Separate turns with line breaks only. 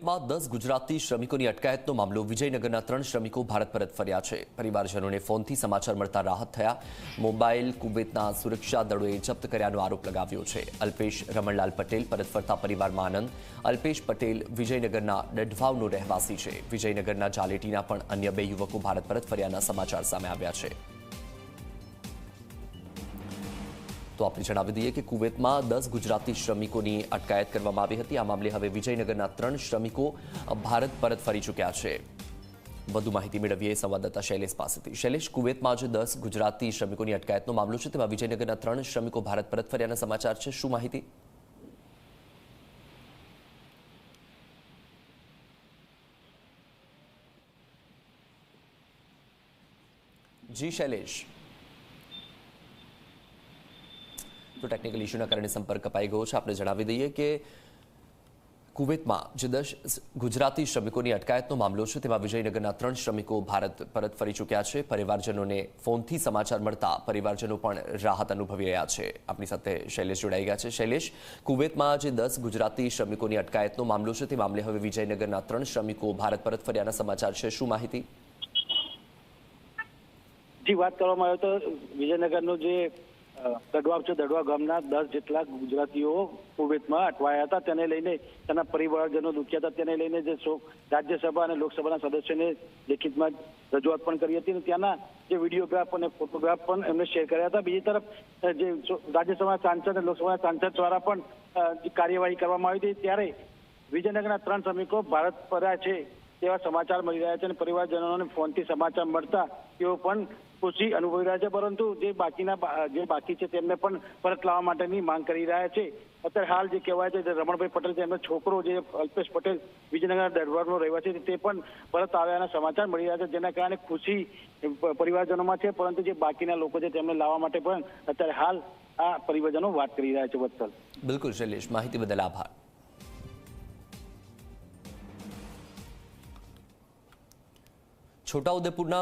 કુવેતમાં દસ ગુજરાતી શ્રમિકોની અટકાયતનો મામલો વિજયનગરના ત્રણ શ્રમિકો ભારત પરત ફર્યા છે. પરિવારજનોને ફોનથી સમાચાર મળતા રાહત થયા. મોબાઈલ, કુવેતના સુરક્ષા દળોએ જપ્ત કર્યાનો આરોપ લગાવ્યો છે. અલ્પેશ રમણલાલ પટેલ પરત ફરતા પરિવારમાં આનંદ. અલ્પેશ પટેલ વિજયનગરના ડઢવાવનો રહેવાસી છે. વિજયનગરના જાલેટીના પણ અન્ય બે યુવકો ભારત પરત ફર્યાના સમાચાર સામે આવ્યા છે. તો આપણે જણાવી દઈએ કે કુવેતમાં દસ ગુજરાતી શ્રમિકોની અટકાયત કરવામાં આવી હતી. આ મામલે હવે વિજયનગરના ત્રણ શ્રમિકો ભારત પરત ફરી ચૂક્યા છે. વધુ માહિતી મેળવીએ સંવાદદાતા શૈલેષ પાસેથી. શૈલેષ, કુવેતમાં આજે દસ ગુજરાતી શ્રમિકોની અટકાયતનો મામલો છે. તેમાં વિજયનગરના ત્રણ શ્રમિકો ભારત પરત ફર્યાના સમાચાર છે. શું માહિતી? જી, શૈલેષ. તો ટેકનિકલ ઇસ્યુના કારણે સંપર્ક કપાઈ ગયો છે. આપણે જણાવી દઈએ કે કુવેતમાં જે દસ ગુજરાતી શ્રમિકોની અટકાયતનો મામલો છે, તેમાં વિજયનગરના ત્રણ શ્રમિકો ભારત પરત ફરી ચૂક્યા છે. પરિવારજનોને ફોનથી સમાચાર મળતા પરિવારજનો પણ રાહત અનુભવી રહ્યા છે. આપણી સાથે શૈલેષ જોડાઈ ગયા છે. શૈલેષ, કુવેતમાં જે દસ ગુજરાતી શ્રમિકોની અટકાયતનો મામલો છે, તે મામલે હવે વિજયનગરના ત્રણ શ્રમિકો ભારત પરત ફર્યાના સમાચાર છે. શું માહિતી?
જી, વાત કરવામાં આવે તો વિજયનગરનું જે છે, દડવા ગામના દસ જેટલા ગુજરાતીઓ કુવેતમાં અટવાયા હતા. તેને લઈને તેના પરિવારજનો દુખ્યા હતા. તેને લઈને જે રાજ્યસભા અને લોકસભાના સદસ્યોને લેખિતમાં રજૂઆત પણ કરી હતી. અને ત્યાંના જે વિડીયોગ્રાફ અને ફોટોગ્રાફ પણ એમને શેર કર્યા હતા. બીજી તરફ જે રાજ્યસભાના રાજ્યસભા સાંસદ અને લોકસભાના સાંસદ દ્વારા પણ કાર્યવાહી કરવામાં આવી હતી. ત્યારે વિજયનગરના ત્રણ શ્રમિકો ભારત ફર્યા છે. તેવા સમાચાર મળી રહ્યા છે અને પરિવારજનોને ફોનથી સમાચાર મળતા તેઓ પણ ખુશી અનુભવી રહ્યા છે. પરંતુ જે બાકીના જે બાકી છે તેમને પણ પરત લાવવા માટેની માંગ કરી રહ્યા છે. અત્યારે હાલ જે કહેવાય છે રમણભાઈ પટેલ છે, એમનો છોકરો જે અલ્પેશ પટેલ વિજયનગર દરબારનો રહેવાસી છે, તે પણ પરત આવ્યાના સમાચાર મળી રહ્યા છે. જેના કારણે ખુશી પરિવારજનોમાં છે. પરંતુ જે બાકીના લોકો છે તેમને લાવવા માટે પણ અત્યારે હાલ આ પરિવારજનો વાત કરી રહ્યા છે વત્સલ.
બિલકુલ, શૈલેષ, માહિતી બદલ આભાર. છોટાઉદેપુરના